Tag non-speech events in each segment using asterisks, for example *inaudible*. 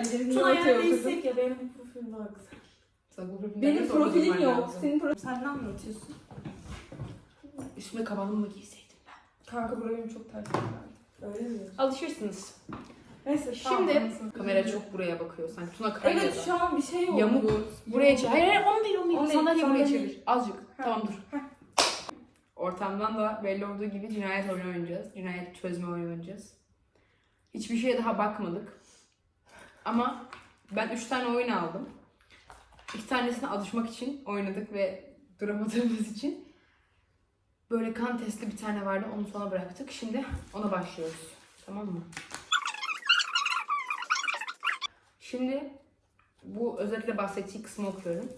ortaya yani oturdun. değilsek ya benim profilim daha güzel. Sen bu profilden Benim profilim yok. Senin profilin. Sen ne anlatıyorsun? Üstüme kabanımı mı giyseydim ben? Kanka benim çok ters geldi. Öyle mi? Alışırsınız. Neyse Şimdi tamam. kamera çok buraya bakıyor sanki. Tuna kamerada. Evet şu an bir şey oldu. Yamuk. Buraya çevir. Hayır hayır onu değil onu değil. Değil, Sandalyeyi buraya çevir. Azıcık. Tamam dur. Ortamdan da belli olduğu gibi cinayet oyunu oynayacağız. Cinayet çözme oyunu oynayacağız. Hiçbir şeye daha bakmadık. Ama ben üç tane oyun aldım. İki tanesine alışmak için oynadık ve duramadığımız için böyle kan testli bir tane vardı. Onu sona bıraktık. Şimdi ona başlıyoruz. Tamam mı? Şimdi bu özetle bahsettiği kısmı okuyorum.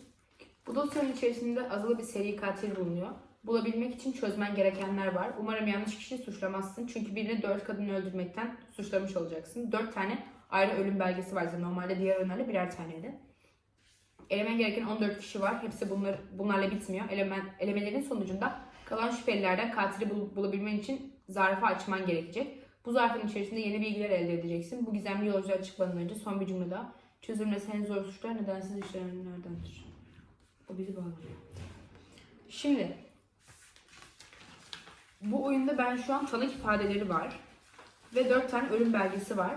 Bu dosyanın içerisinde azılı bir seri katil bulunuyor. Bulabilmek için çözmen gerekenler var. Umarım yanlış kişiyi suçlamazsın. Çünkü birini dört kadını öldürmekten suçlamış olacaksın. Dört tane ayrı ölüm belgesi var. zaten. Normalde diğer oyunlarda birer taneydi. Elemen gereken 14 kişi var. Hepsi bunlar, bunlarla bitmiyor. Elemen, elemelerin sonucunda kalan şüphelilerden katili bul- bulabilmen için zarfı açman gerekecek. Bu zarfın içerisinde yeni bilgiler elde edeceksin. Bu gizemli yolculuğa çıkmadan önce son bir cümle daha. Çözülmesi en zor suçlar nedensiz işleyenlerdendir. O bizi bağlıyor. Şimdi bu oyunda ben şu an tanık ifadeleri var. Ve dört tane ölüm belgesi var.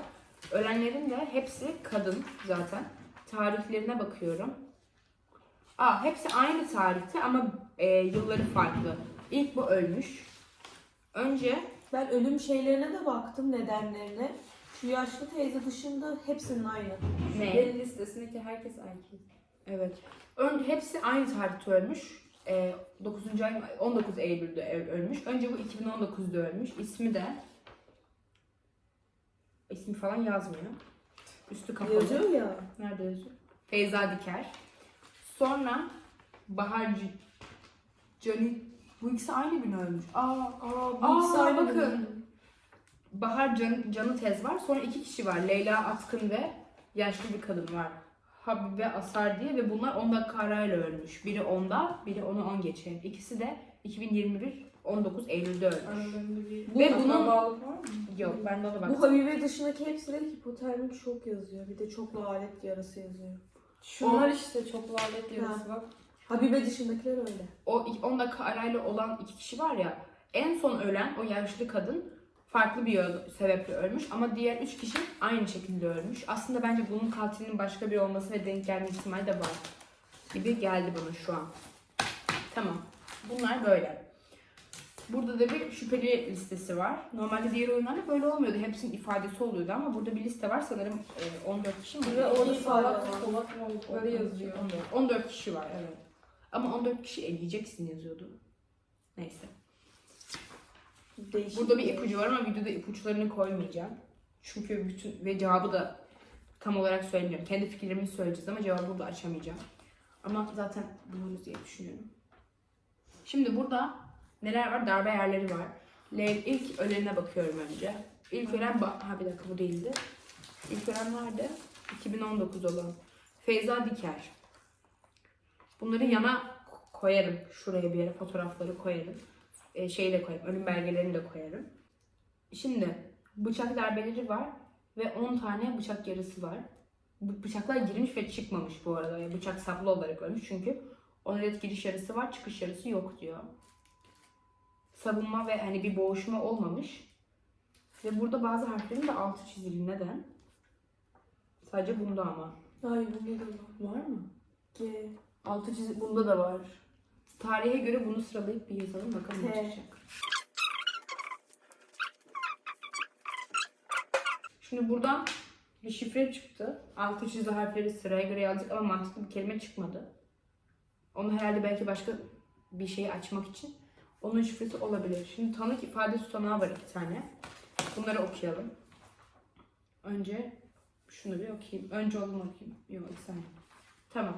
Ölenlerin de hepsi kadın zaten. Tarihlerine bakıyorum. Aa, hepsi aynı tarihte ama e, yılları farklı. İlk bu ölmüş. Önce Ben ölüm şeylerine de baktım nedenlerine. Şu yaşlı teyze dışında hepsinin aynı. ne? Benim listesindeki herkes aynı. Evet. Önce hepsi aynı tarihte ölmüş. Ee, 9. ay 19 Eylül'de öl- ölmüş. Önce bu 2019'da ölmüş. İsmi de ismi falan yazmıyor. Üstü kapalı. Yazıyor ya. Nerede yazıyor? Feyza Diker. Sonra Bahar C- Cani bu ikisi aynı gün ölmüş. Aa, Aa, bu ikisi aynı bakın. gün. Bahar Can, Canı Tez var. Sonra iki kişi var. Leyla Atkın ve yaşlı bir kadın var. Habibe Asar diye ve bunlar 10 dakika arayla ölmüş. Biri 10'da, biri onu 10 geçe. İkisi de 2021 19 Eylül'de ölmüş. Aralarında bir... Bu- Ve bunun- akrabalık var mı? Yok ben de ona Bu baktım. Habibe dışındaki hepsi de hipotermik şok yazıyor. Bir de çoklu alet yarası yazıyor. Şunlar işte çok lanet yarısı bak. Habibe dışındakiler öyle. O 10 dakika arayla olan iki kişi var ya. En son ölen o yaşlı kadın farklı bir yol- sebeple ölmüş ama diğer üç kişi aynı şekilde ölmüş. Aslında bence bunun katilinin başka biri olması ve denk gelme ihtimali de var gibi geldi bana şu an. Tamam. Bunlar böyle. Burada da bir şüpheli listesi var. Normalde diğer oyunlarda böyle olmuyordu. Hepsinin ifadesi oluyordu ama burada bir liste var. Sanırım e, 14 kişi mi? Ve orada solak mı oldu? Öyle yazıyor. 14. 14 kişi var evet. Ama 14 kişi eleyeceksin yazıyordu. Neyse. Değişik Burada bir ipucu var ama videoda ipuçlarını koymayacağım. Çünkü bütün ve cevabı da tam olarak söylemiyorum. Kendi fikirlerimi söyleyeceğiz ama cevabı burada açamayacağım. Ama zaten buluruz diye düşünüyorum. Şimdi burada neler var? Darbe yerleri var. Le- ilk ölenine bakıyorum önce. İlk ölen ba- ha bir dakika bu değildi. İlk ölen nerede? 2019 olan. Feyza Diker. Bunları yana koyarım. Şuraya bir yere fotoğrafları koyarım. E, şeyi de koyarım. Ölüm belgelerini de koyarım. Şimdi bıçak darbeleri var ve 10 tane bıçak yarısı var. Bu bıçaklar girmiş ve çıkmamış bu arada. Yani bıçak saplı olarak ölmüş çünkü 10 adet giriş yarısı var, çıkış yarısı yok diyor. Savunma ve hani bir boğuşma olmamış. Ve burada bazı harflerin de altı çizili. Neden? Sadece bunda ama. Hayır bunda da var. Var mı? G. Altı çizili bunda da var. Tarihe göre bunu sıralayıp bir yazalım bakalım ne çıkacak. Şimdi buradan bir şifre çıktı. Altı çizili harfleri sıraya göre yazdık ama mantıklı bir kelime çıkmadı. Onu herhalde belki başka bir şeyi açmak için onun şifresi olabilir. Şimdi tanık ifade tutanağı var iki tane. Bunları okuyalım. Önce şunu bir okuyayım. Önce olanı okuyayım. Yok bir saniye. Tamam.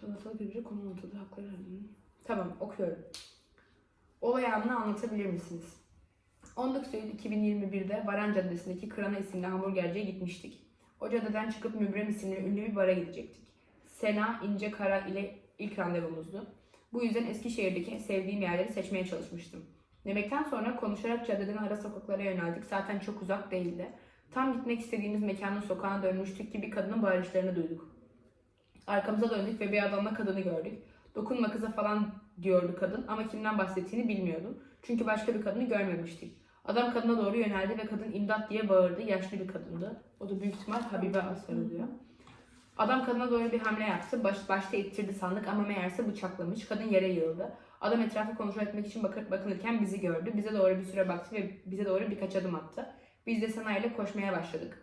Sanatlı birbiri konu ortada hakları. Tamam okuyorum. Olay anını anlatabilir misiniz? 19 Eylül 2021'de Varan Caddesi'ndeki Krana isimli hamburgerciye gitmiştik. O caddeden çıkıp Mübrem isimli ünlü bir bara gidecektik. Sena İnce Kara ile ilk randevumuzdu. Bu yüzden Eskişehir'deki sevdiğim yerleri seçmeye çalışmıştım. Yemekten sonra konuşarak caddeden ara sokaklara yöneldik. Zaten çok uzak değildi. Tam gitmek istediğimiz mekanın sokağına dönmüştük ki bir kadının bağırışlarını duyduk. Arkamıza döndük ve bir adamla kadını gördük. Dokunma kıza falan diyordu kadın ama kimden bahsettiğini bilmiyordum. Çünkü başka bir kadını görmemiştik. Adam kadına doğru yöneldi ve kadın imdat diye bağırdı. Yaşlı bir kadındı. O da büyük ihtimal Habibe Asfer oluyor. Adam kadına doğru bir hamle yaptı. Baş, başta ittirdi sandık ama meğerse bıçaklamış. Kadın yere yığıldı. Adam etrafı kontrol etmek için bakır, bakınırken bizi gördü. Bize doğru bir süre baktı ve bize doğru birkaç adım attı. Biz de Sena ile koşmaya başladık.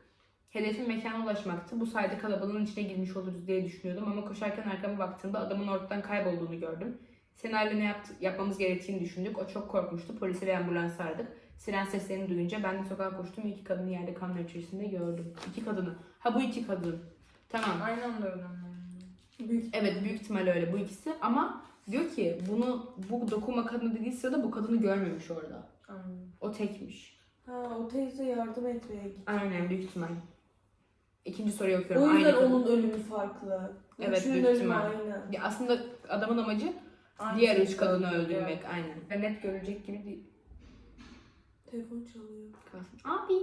Hedefim mekana ulaşmaktı. Bu sayede kalabalığın içine girmiş oluruz diye düşünüyordum ama koşarken arkama baktığımda adamın ortadan kaybolduğunu gördüm. Sena ile ne yaptı, yapmamız gerektiğini düşündük. O çok korkmuştu. Polisi ve ambulansı aradık. Siren seslerini duyunca ben de sokağa koştum. İki kadını yerde kanlar içerisinde gördüm. İki kadını. Ha bu iki kadın. Tamam. Aynı anda. Büyük. Evet büyük ihtimal öyle bu ikisi ama diyor ki bunu bu dokunma kadını dediği sırada bu kadını görmemiş orada. Anladım. O tekmiş. Ha o teyze yardım etmeye gitti. Aynen büyük ihtimal. İkinci soruyu okuyorum. O yüzden Aynı kadın. onun ölümü farklı. Evet, Üçünün büyük ölümü ihtimal. aynı. Ya aslında adamın amacı Aynı diğer şey üç kadını kadın. öldürmek aynen. Ve net görülecek gibi değil. Telefon çalıyor. Kalsın. Abi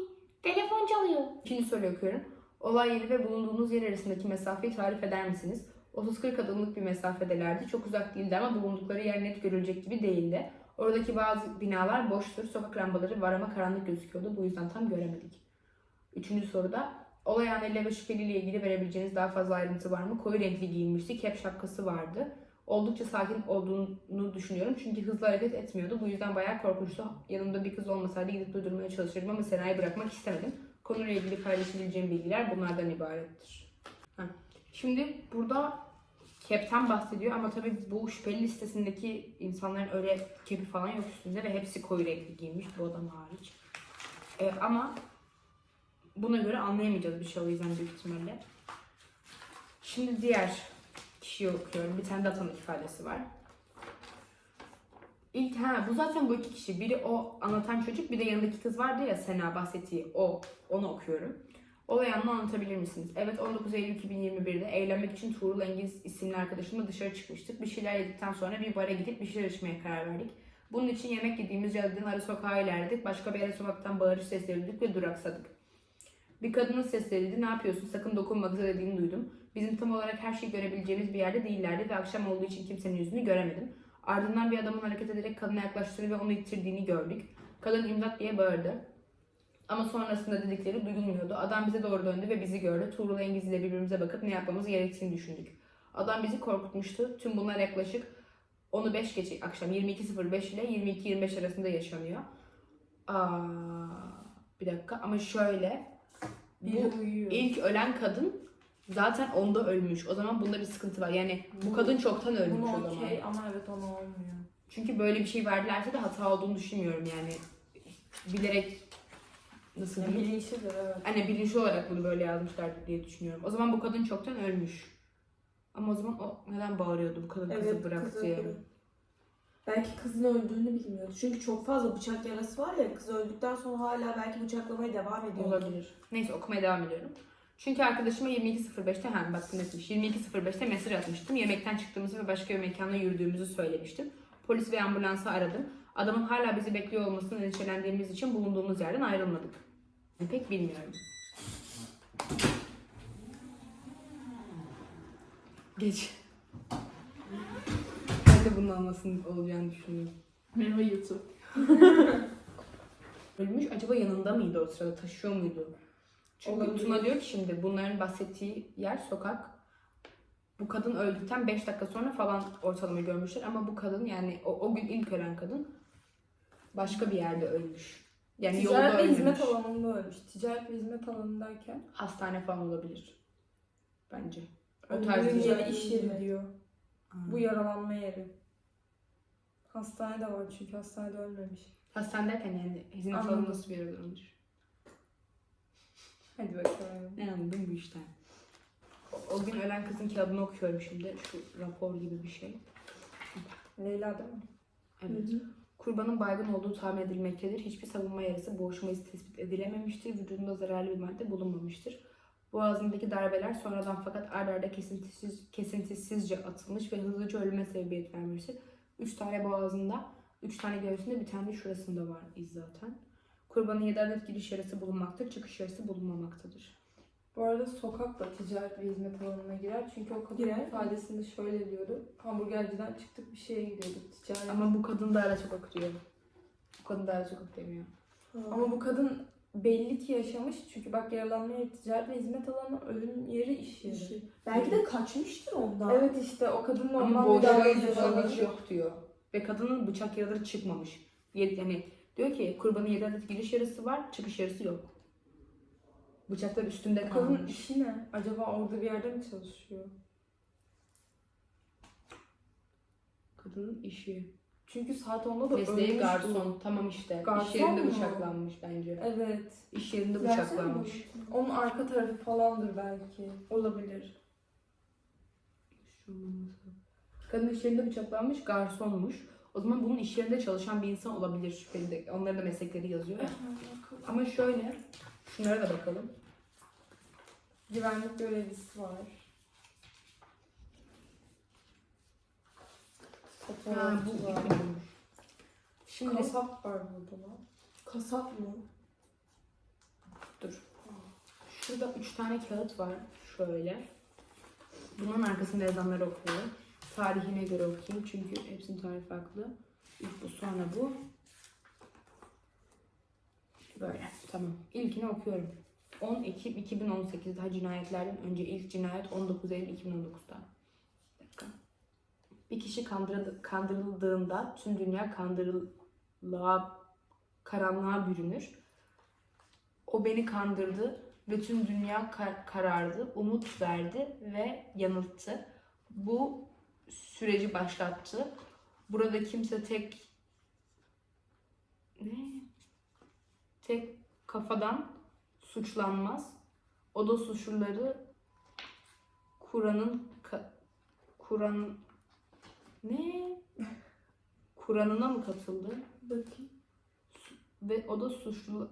telefon çalıyor. İkinci soruyu okuyorum. Olay yeri ve bulunduğunuz yer arasındaki mesafeyi tarif eder misiniz? 30-40 adımlık bir mesafedelerdi. Çok uzak değildi ama bulundukları yer net görülecek gibi değildi. Oradaki bazı binalar boştur. Sokak lambaları var ama karanlık gözüküyordu. Bu yüzden tam göremedik. Üçüncü soruda olay anıyla ve şüpheliyle ilgili verebileceğiniz daha fazla ayrıntı var mı? Koyu renkli giyinmişti. Kep şapkası vardı. Oldukça sakin olduğunu düşünüyorum. Çünkü hızlı hareket etmiyordu. Bu yüzden bayağı korkunçtu. Yanımda bir kız olmasaydı gidip durdurmaya çalışırdım ama Sena'yı bırakmak istemedim. Konuyla ilgili paylaşabileceğim bilgiler bunlardan ibarettir. Ha. Şimdi burada kepten bahsediyor ama tabii bu şüpheli listesindeki insanların öyle kepi falan yok üstünde ve hepsi koyu renkli giymiş bu adam hariç. Ee, ama buna göre anlayamayacağız bir şey o yüzden büyük ihtimalle. Şimdi diğer kişiyi okuyorum. Bir tane de ifadesi var. İlk ha bu zaten bu iki kişi. Biri o anlatan çocuk, bir de yanındaki kız vardı ya Sena bahsettiği o. Onu okuyorum. Olay anını anlatabilir misiniz? Evet 19 Eylül 2021'de eğlenmek için Tuğrul Engiz isimli arkadaşımla dışarı çıkmıştık. Bir şeyler yedikten sonra bir bara gidip bir şeyler içmeye karar verdik. Bunun için yemek yediğimiz caddeden ara sokağa ilerledik. Başka bir ara sokaktan bağırış sesleri duyduk ve duraksadık. Bir kadının sesleriydi. Ne yapıyorsun? Sakın dokunma kıza dediğini duydum. Bizim tam olarak her şeyi görebileceğimiz bir yerde değillerdi ve akşam olduğu için kimsenin yüzünü göremedim. Ardından bir adamın hareket ederek kadına yaklaştığını ve onu ittirdiğini gördük. Kadın imdat diye bağırdı. Ama sonrasında dedikleri duyulmuyordu. Adam bize doğru döndü ve bizi gördü. Tuğrul Engiz ile birbirimize bakıp ne yapmamız gerektiğini düşündük. Adam bizi korkutmuştu. Tüm bunlar yaklaşık onu 5 geçe akşam 22.05 ile 22.25 arasında yaşanıyor. Aa, bir dakika ama şöyle Biri bu uyuyor. ilk ölen kadın zaten onda ölmüş. O zaman bunda bir sıkıntı var. Yani bu kadın çoktan ölmüş Bunu o zaman. okey ama evet ona olmuyor. Çünkü böyle bir şey verdilerse de hata olduğunu düşünmüyorum yani. Bilerek nasıl Yani diyeyim? bilinçlidir evet. Hani bilinçli olarak bunu böyle yazmışlardır diye düşünüyorum. O zaman bu kadın çoktan ölmüş. Ama o zaman o neden bağırıyordu bu kadın kızı Evet bırak kızı diye. Belki kızın öldüğünü bilmiyordu. Çünkü çok fazla bıçak yarası var ya kız öldükten sonra hala belki bıçaklamaya devam ediyor. Olabilir. Neyse okumaya devam ediyorum. Çünkü arkadaşıma 22.05'te hem bak bu netmiş. 22.05'te mesaj atmıştım. Yemekten çıktığımızı ve başka bir mekana yürüdüğümüzü söylemiştim. Polis ve ambulansı aradım. Adamın hala bizi bekliyor olmasından endişelendiğimiz için bulunduğumuz yerden ayrılmadık. Pek bilmiyorum. Geç. Ben de bunun anlasının olacağını düşünüyorum. Merhaba YouTube. Ölmüş acaba yanında mıydı o sırada taşıyor muydu? Çünkü Olabilir. Tuna diyor ki şimdi bunların bahsettiği yer sokak. Bu kadın öldükten 5 dakika sonra falan ortalama görmüşler ama bu kadın yani o, o gün ilk ölen kadın başka bir yerde ölmüş. Yani yolda Ticaret ve ölmemiş. hizmet alanında ölmüş. Ticaret ve hizmet alanındayken Hastane falan olabilir. Bence. O tarz bir şey. yeri iş yeri diyor. Bu yaralanma yeri. Hastane de var çünkü hastanede ölmemiş. Hastane derken yani hizmet Anladım. alanı nasıl bir yerde ölmüş? Hadi bakalım. Ne anladım bu işten. O, o gün ölen kızın kağıdını okuyorum şimdi. Şu rapor gibi bir şey. Leyla değil mi? Evet. Kurbanın baygın olduğu tahmin edilmektedir. Hiçbir savunma yarası boğuşma izi tespit edilememiştir. Vücudunda zararlı bir madde bulunmamıştır. Boğazındaki darbeler sonradan fakat ard arda kesintisiz, kesintisizce atılmış ve hızlıca ölüme sebebiyet vermiştir. Üç tane boğazında, üç tane göğsünde, bir tane şurasında var iz zaten. Kurbanın 7 adet giriş yarısı bulunmaktadır, çıkış yarısı bulunmamaktadır. Bu arada sokakla ticaret ve hizmet alanına girer. Çünkü o kadın Girer. ifadesinde şöyle diyordu. Hamburgerciden çıktık bir şeye gidiyorduk ticaret. Ama, Ama bu kadın da ara sokak diyor. Bu kadın da ara sokak demiyor. ama bu kadın belli ki yaşamış. Çünkü bak yaralanma yeri ticaret ve hizmet alanı ölüm yeri iş yeri. Belki de kaçmıştır ondan. Evet işte o kadın Ama normal boğuşma müdahale yok diyor. Ve kadının bıçak yaraları çıkmamış. Yani diyor ki kurbanın 7 adet giriş yarısı var, çıkış yarısı yok. Bıçaklar üstünde kadın kalmış. işi ne? Acaba orada bir yerde mi çalışıyor? Kadının işi. Çünkü saat 10'da da Mesleği ölmüş bu. garson. Tamam işte. Garson İş yerinde mu? bıçaklanmış bence. Evet. İş yerinde Versene bıçaklanmış. Onun arka tarafı falandır belki. Olabilir. Kadın iş yerinde bıçaklanmış, garsonmuş. O zaman bunun iş yerinde çalışan bir insan olabilir şüpheli de. Onların da meslekleri yazıyor. ya. Ama şöyle, şunlara da bakalım. Güvenlik görevlisi var. Ha, Fotoğrafçı bu var. Şimdi Kasap var burada da. Kasap mı? dur. Şurada üç tane kağıt var. Şöyle. Bunun arkasında yazanları okuyorum. Tarihine göre okuyayım çünkü hepsinin tarihi farklı. İlk bu sonra bu. Böyle tamam. İlkini okuyorum. 10 Ekim 2018'de cinayetlerden önce ilk cinayet 19 Eylül 2019'da. Bir kişi kandırıldı- kandırıldığında tüm dünya kandırılığa, karanlığa bürünür. O beni kandırdı ve tüm dünya kar- karardı, umut verdi ve yanılttı. Bu süreci başlattı. Burada kimse tek ne? Tek kafadan suçlanmaz. O da suçluları Kur'an'ın Kur'an ne? Kur'an'ına mı katıldı? Bakayım. Ve o da suçlu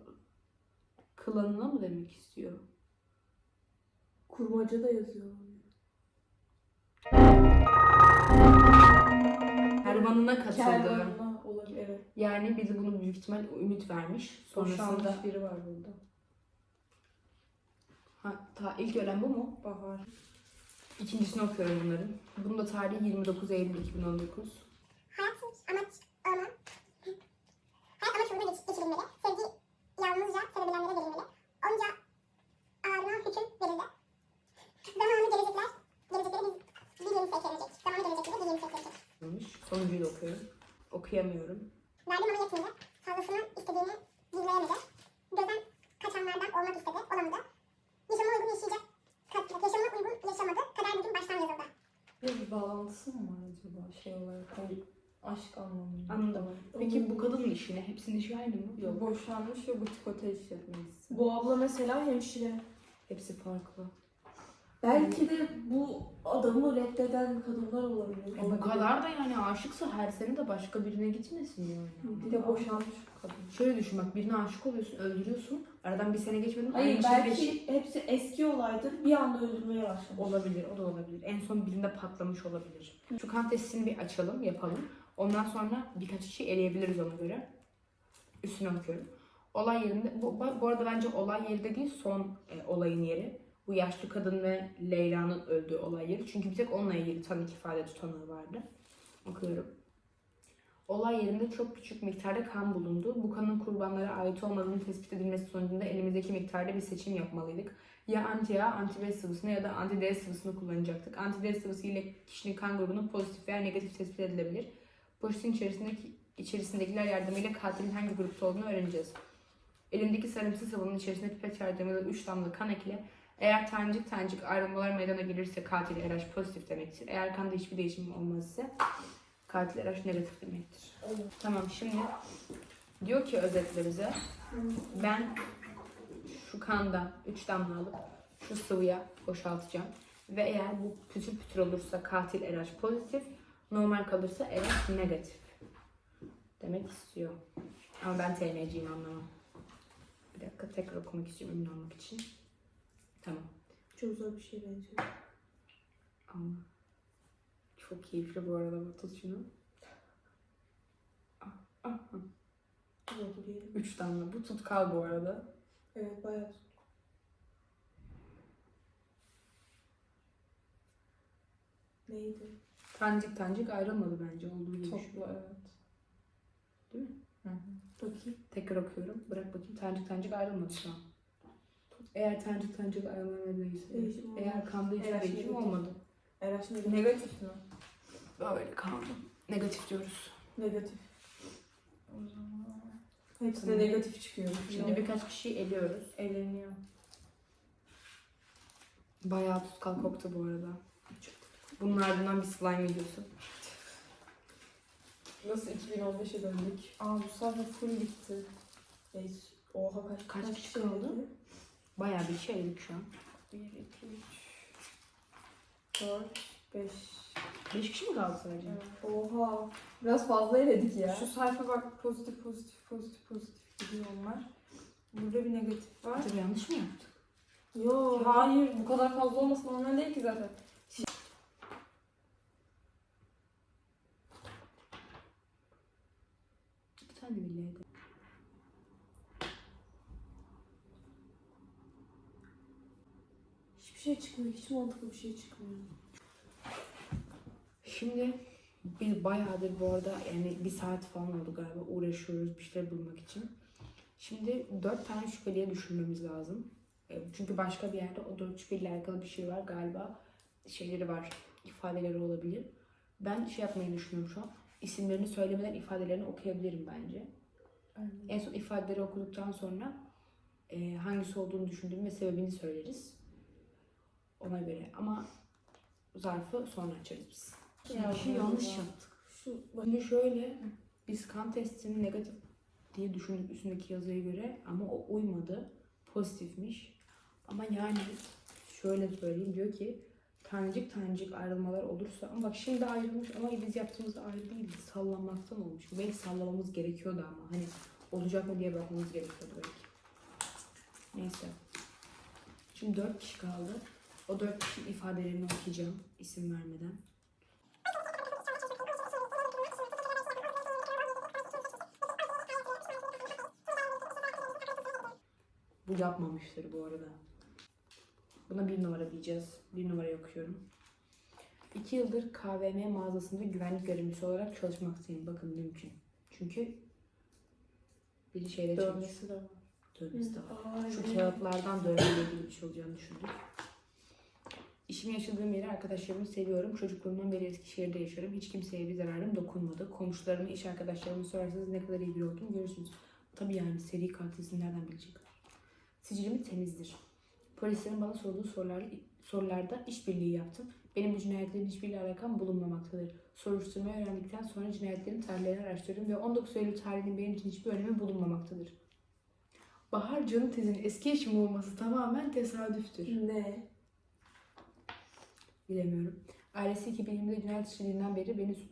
klanına mı demek istiyor? Kurmaca da yazıyor. Kervanına katıldı. Kervanına olabilir. Evet. Yani bizi bunu büyük ihtimal ümit vermiş. Sonrasında Boşanmış biri var burada. ha, ta, ilk ölen bu mu? Bahar. İkincisini okuyorum bunların. Bunun da tarihi 29 Eylül 2019. Hayat amaç olma. Hayat amaç uğruna geç, geçirilmeli. Okuyamıyorum. Verdim ama yetmedi. Fazlasını istediğini gizleyemedi. Gözden kaçanlardan olmak istedi. Olamadı. Yaşama uygun yaşayacak. Yaşamına uygun yaşamadı. Kader bir gün baştan yazıldı. Bir bağlantısı mı var acaba şey olarak? Hani aşk anlamında. Anladım. Peki bu kadının işi ne? Hepsinin işi aynı mı? Yok. Boşanmış ve butik otel işletmecisi. Bu abla mesela hemşire. Hepsi farklı. Belki de bu adamı reddeden kadınlar olabilir. E bu kadar da yani aşıksa her sene de başka birine gitmesin yani. Bir de boşanmış bu kadın. Şöyle düşün bak birine aşık oluyorsun, öldürüyorsun. Aradan bir sene geçmeden Hayır aynı belki şey hepsi eski olaydır. Bir anda öldürmeye başlamış. Olabilir, o da olabilir. En son birinde patlamış olabilir. Şu kan testini bir açalım, yapalım. Ondan sonra birkaç kişi eleyebiliriz ona göre. Üstüne okuyorum. Olay yerinde, bu, bu arada bence olay yeri de değil, son e, olayın yeri. Bu yaşlı kadın ve Leyla'nın öldüğü olay yeri. Çünkü bir tek onunla ilgili tanık ifade tutanağı vardı. Okuyorum. Olay yerinde çok küçük miktarda kan bulundu. Bu kanın kurbanlara ait olmadığını tespit edilmesi sonucunda elimizdeki miktarda bir seçim yapmalıydık. Ya anti A, anti B sıvısını ya da anti D sıvısını kullanacaktık. Anti D sıvısı ile kişinin kan grubunun pozitif veya negatif tespit edilebilir. Poşetin içerisindeki, içerisindekiler yardımıyla katilin hangi grupta olduğunu öğreneceğiz. Elindeki sarımsı sıvının içerisine pipet yardımıyla 3 damla kan ekle. Eğer tanecik tanecik ayrılmalar meydana gelirse katil RH pozitif demektir. Eğer kanda hiçbir değişim olmaz ise katil RH negatif demektir. Tamam şimdi diyor ki özetle bize ben şu kandan 3 damla alıp şu sıvıya boşaltacağım. Ve eğer bu pütür pütür olursa katil RH pozitif, normal kalırsa RH negatif demek istiyor. Ama ben TNC'yim anlamam. Bir dakika tekrar okumak istiyorum emin olmak için. Tamam. Çok zor bir şey benziyor. Ama çok keyifli bu arada bu tut şunu. Ah, ah, ah. Oldu diyelim. Üç damla. Bu tutkal bu arada. Evet bayağı tut. Neydi? Tancık tancık ayrılmadı bence olduğu gibi. Toplu evet. Değil mi? Hı hı. Bakayım. Tekrar okuyorum. Bırak bakayım. Tancık tancık ayrılmadı şu an. Eğer tancık ayrılmadıysa. Değişim olmaz. Eğer kanda hiç Eğer değişim negatif. olmadı. Eğer şimdi Negatif mi? Böyle kaldı. Negatif diyoruz. negatif. O zaman Hepsi de Tamam. negatif çıkıyor. Şimdi birkaç kişiyi eliyoruz. eleniyor. Bayağı tutkal koktu bu arada. Bunun ardından bir slime videosu. Nasıl 2015'e döndük? Aa bu sefer full gitti. Neyse. Oha kaç, Kaç kişi kişi kaldı? Bayağı bir şey yedik şu an. 1, 2, 3, 4, 5. 5 kişi mi kaldı sadece? Oha. Biraz fazla eledik ya. Şu sayfa bak pozitif pozitif pozitif pozitif gidiyor onlar. Burada bir negatif var. Acaba yanlış mı yaptık? Yo. Hayır bu kadar fazla olması normal değil ki zaten. Bir tane bile Hiçbir şey çıkmıyor. Hiç mantıklı bir şey çıkmıyor. Şimdi biz bayağıdır bu arada yani bir saat falan oldu galiba uğraşıyoruz bir şeyler bulmak için. Şimdi dört tane şüpheliye düşürmemiz lazım. E, Çünkü başka bir yerde o dört şüpheliyle alakalı bir şey var galiba. Şeyleri var, ifadeleri olabilir. Ben şey yapmayı düşünüyorum şu an. İsimlerini söylemeden ifadelerini okuyabilirim bence. En son ifadeleri okuduktan sonra e, hangisi olduğunu düşündüğüm ve sebebini söyleriz. Ona göre ama zarfı sonra açarız biz. Ya, Bir şey yanlış yaptık. Şu, şimdi şöyle, biz kan testini negatif diye düşündük üstündeki yazıya göre ama o uymadı. Pozitifmiş. Ama yani şöyle söyleyeyim diyor ki tanecik tanecik ayrılmalar olursa ama bak şimdi ayrılmış ama biz yaptığımızda ayrı değil sallanmaktan olmuş. Belki sallamamız gerekiyordu ama hani olacak mı diye bakmamız gerekiyordu belki. Neyse. Şimdi dört kişi kaldı. O dört ifadelerini okuyacağım isim vermeden. Bu yapmamıştır bu arada. Buna bir numara diyeceğiz. Bir numarayı okuyorum. İki yıldır KVM mağazasında güvenlik görevlisi olarak çalışmaktayım. Bakın mümkün. Çünkü biri şeyde çalışıyor. Dövmesi de var. Dövmesi de var. Şu kağıtlardan dövmeyle ilgili bir şey olacağını düşündük. İşimi yaşadığım yeri arkadaşlarımı seviyorum. Çocukluğumdan beri Eskişehir'de yaşıyorum. Hiç kimseye bir zararım dokunmadı. Komşularımı, iş arkadaşlarımı sorarsanız ne kadar iyi biri olduğumu görürsünüz. Tabii yani seri katilsin nereden bilecekler. Sicilim temizdir. Polislerin bana sorduğu sorular, sorularda işbirliği yaptım. Benim bu cinayetlerin hiçbiriyle alakam bulunmamaktadır. Soruşturmayı öğrendikten sonra cinayetlerin tarihlerini araştırdım ve 19 Eylül tarihinin benim için hiçbir önemi bulunmamaktadır. Bahar Can'ın tezinin eski eşim olması tamamen tesadüftür. Ne? Bilemiyorum. Ailesi 2020'de cinayet işlediğinden beri beni su-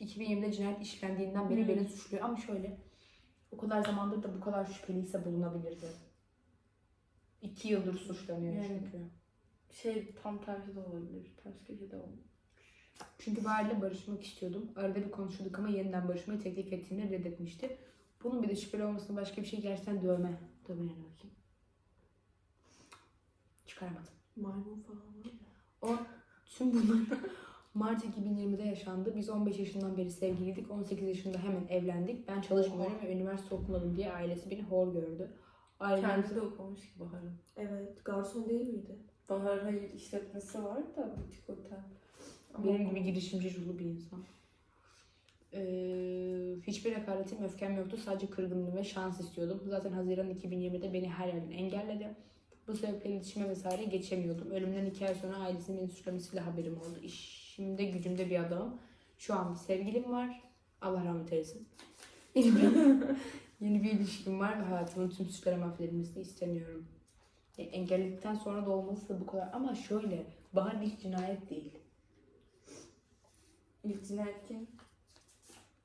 2020'de cinayet işlendiğinden beri Hmm. beni suçluyor ama şöyle o kadar zamandır da bu kadar şüpheliyse bulunabilirdi. İki yıldır suçlanıyor Yani. çünkü. Şey tam tersi de olabilir. Ters köşe de olabilir. Çünkü Bahar'la barışmak istiyordum. Arada bir konuşuyorduk ama yeniden barışmayı teklif ettiğinde reddetmişti. Bunun bir de şüpheli olmasının başka bir şey gerçekten dövme. Dövme ne bakayım. Çıkaramadım. Maymun falan var? O tüm bunlar *laughs* Mart 2020'de yaşandı. Biz 15 yaşından beri sevgiliydik. 18 yaşında hemen evlendik. Ben çalışmıyorum ve üniversite okumadım diye ailesi beni hor gördü. Ailem Kendi de okumamış ki Bahar'ın. Evet. Garson değil miydi? Bahar hayır işletmesi var da butik otel. Ama benim gibi girişimci ruhlu bir insan. Ee, hiçbir hakaretim, öfkem yoktu. Sadece kırgınlığım ve şans istiyordum. Zaten Haziran 2020'de beni her yerden engelledi. Bu sebeple iletişime vesaire geçemiyordum. Ölümden iki ay sonra ailesinin beni suçlamasıyla haberim oldu. İşimde gücümde bir adamım. Şu an bir sevgilim var. Allah rahmet eylesin. *laughs* Yeni bir, ilişkim var ve hayatımın tüm suçlara mahvedilmesini istemiyorum. E, engelledikten sonra da olması da bu kadar. Ama şöyle, Bahar ilk cinayet değil. İlk cinayet kim?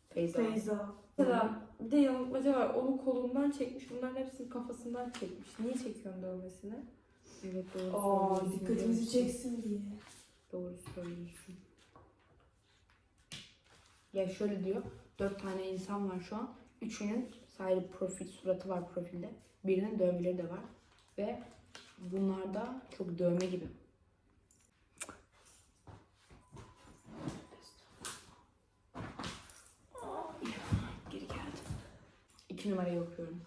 Feyza. Feyza. Mesela bir de yanıltmaca var. Onu kolundan çekmiş. Bunların hepsini kafasından çekmiş. Niye çekiyorsun dövmesini? Evet doğru Aa söylüyorsun. dikkatimizi çeksin diye. Doğru söylüyorsun. Ya şöyle diyor. Dört tane insan var şu an. Üçünün Sadece profil suratı var profilde. Birinin dövmeleri de var. Ve bunlar da çok dövme gibi. 2 numarayı okuyorum.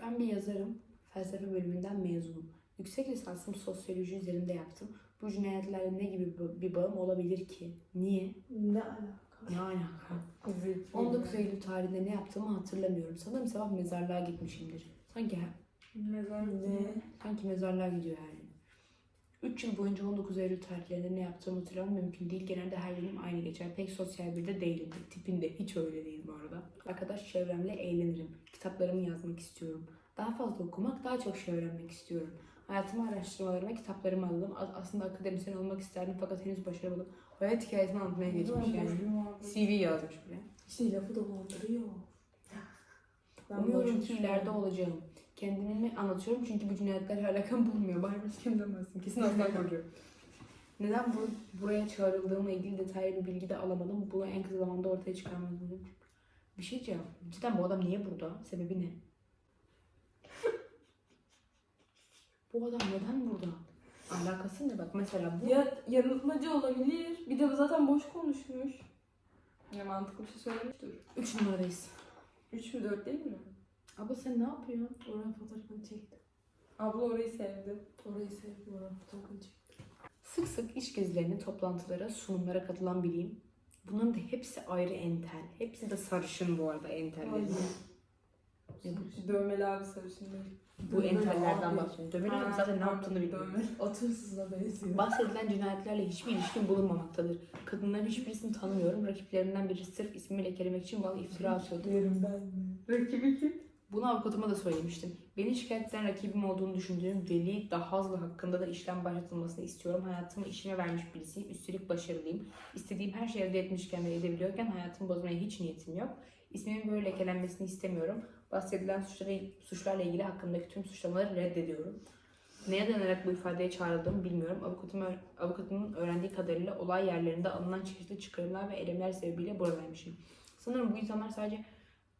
Ben bir yazarım. Felsefe bölümünden mezunum. Yüksek lisansımı sosyoloji üzerinde yaptım. Bu cinayetlerle ne gibi bir bağım olabilir ki? Niye? Ne alaka? Ne alaka? 19 Eylül tarihinde ne yaptığımı hatırlamıyorum. Sanırım sabah mezarlığa gitmişimdir. Sanki Mezar ne? Sanki mezarlığa gidiyor yani. 3 yıl boyunca 19 Eylül tarihlerinde ne yaptığımı hatırlamam mümkün değil. Genelde her günüm aynı geçer. Pek sosyal bir de değilim. Tipinde hiç öyle değil bu arada. Arkadaş çevremle eğlenirim. Kitaplarımı yazmak istiyorum. Daha fazla okumak, daha çok şey öğrenmek istiyorum. Hayatımı araştırmalarıma kitaplarımı aldım. Aslında akademisyen olmak isterdim fakat henüz başaramadım. Hayat hikayesini anlatmaya geçmiş yani. CV yazmış bile. İşte lafı dolandırıyor. Ben Umuyorum ki ileride olacağım. Kendimi anlatıyorum çünkü bu cinayetlerle alakam bulmuyor. Barbara kim demezsin. Kesin aslan koruyor. Neden bu, buraya çağrıldığımla ilgili detaylı bir bilgi de alamadım. Bunu en kısa zamanda ortaya çıkarmalıyım. Bir şey diyeceğim. Cidden bu adam niye burada? Sebebi ne? *laughs* bu adam neden burada? Alakası ne? Bak mesela bu Ya yanıltmacı olabilir. Bir de zaten boş konuşmuş. Ya mantıklı bir şey söylemiştir. 3 numaradayız. 3 mü 4 değil mi? Abla sen ne yapıyorsun? Oranın fotoğrafını çektim. Abla orayı sevdi. Orayı sevdim. Oranın fotoğrafını çektim. Sık sık iş gezilerine, toplantılara, sunumlara katılan biriyim. Bunların da hepsi ayrı entel. Hepsi de sarışın bu arada bu? Dövmeli abi sarışın değil. Bu Dövmeli entellerden abi. bahsediyorum. Dövmeli Ha, adam zaten ne pardon, yaptığını bilmiyorum. dövmeli. Benziyor. Bahsedilen cinayetlerle hiçbir ilişkin bulunmamaktadır. Kadınların hiçbirisini tanımıyorum. Rakiplerimden biri sırf ismimi lekelemek için bana iftira atıyordu. Diyorum ben mi? Rakibi kim? Bunu avukatıma da söylemiştim. Beni şikayet eden rakibim olduğunu düşündüğüm Veli Dahazlı hakkında da işlem başlatılmasını istiyorum. Hayatımı işime vermiş birisiyim. Üstelik başarılıyım. İstediğim her şeyi elde etmişken ve edebiliyorken hayatımı bozmaya hiç niyetim yok. İsmimin böyle lekelenmesini istemiyorum. Bahsedilen suçlara, suçlarla ilgili hakkındaki tüm suçlamaları reddediyorum. Neye dayanarak bu ifadeye çağrıldığımı bilmiyorum. Avukatım, avukatımın öğrendiği kadarıyla olay yerlerinde alınan çeşitli çıkarımlar ve eylemler sebebiyle buradaymışım. Sanırım bu insanlar sadece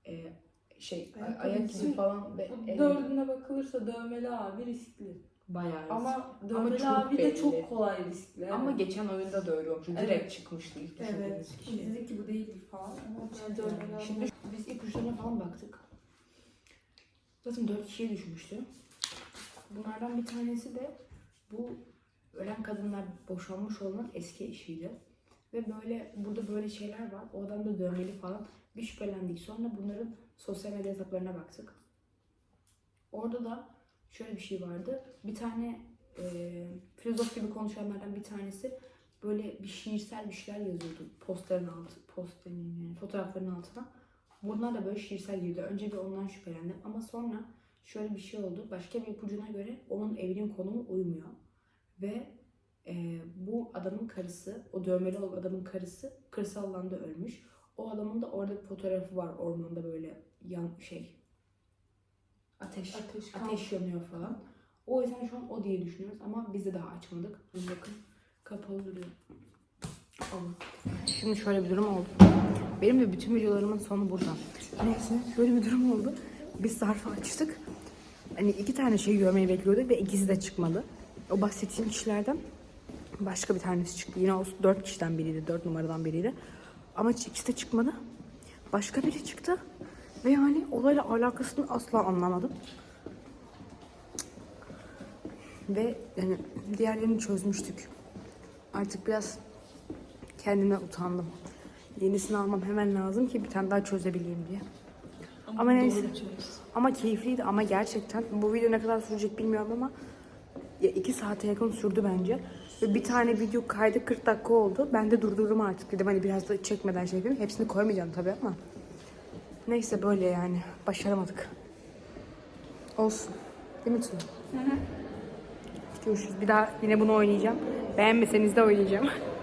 e, şey Ayak ayak izi. falan ve Bu el- dördüne bakılırsa dövmeli abi riskli. bayağı riskli. Ama dövmeli çok abi de belli. çok kolay riskli. Ama evet. geçen oyunda da öyle olmuş. Direkt Evet. çıkmıştı ilk Evet. düşündüğümüz kişi. Biz dedik ki bu değildir falan. Ama dövmeli abi. Şimdi biz ipuçlarına falan baktık. Zaten dört kişiye düşmüştü. Bunlardan bir tanesi de bu ölen kadınlar boşanmış olan eski eşiydi. Ve böyle burada böyle şeyler var. O adam da dövmeli falan. Bir şüphelendik. Sonra bunların sosyal medya hesaplarına baktık. Orada da şöyle bir şey vardı. Bir tane e, filozof gibi konuşanlardan bir tanesi böyle bir şiirsel bir şeyler yazıyordu postların altı, post demeyeyim yani fotoğrafların altına. Bunlar da böyle şiirsel girdi. Önce bir ondan şüphelendim ama sonra şöyle bir şey oldu. Başka bir ipucuna göre onun evinin konumu uymuyor. Ve e, bu adamın karısı, o dövmeli adamın karısı kırsal alanda ölmüş. O adamın da orada bir fotoğrafı var ormanda böyle yan şey ateş Ateş, ateş yanıyor falan. O yüzden şu an o diye düşünüyoruz ama biz de daha açmadık. Bir bakın kapalı duruyor. Şimdi şöyle bir durum oldu. Benim de bütün videolarımın sonu burada. Neyse şöyle bir durum oldu. Biz zarfı açtık. Hani iki tane şey görmeyi bekliyorduk ve ikisi de çıkmadı. O bahsettiğim kişilerden başka bir tanesi çıktı. Yine o dört kişiden biriydi. Dört numaradan biriydi. Ama ikisi de çıkmadı. Başka biri çıktı. Ve yani olayla alakasını asla anlamadım. Ve yani diğerlerini çözmüştük. Artık biraz kendime utandım. Yenisini almam hemen lazım ki bir tane daha çözebileyim diye. Ama neyse. Doğru çöz. Ama keyifliydi ama gerçekten bu video ne kadar sürecek bilmiyorum ama ya iki saate yakın sürdü bence. Ve bir tane video kaydı 40 dakika oldu. Ben de durdurdum artık dedim hani biraz da çekmeden şey yapayım. Hepsini koymayacağım tabii ama. Neyse böyle yani. Başaramadık. Olsun. Değil mi Tuna? Görüşürüz. Bir daha yine bunu oynayacağım. Beğenmeseniz de oynayacağım. *laughs*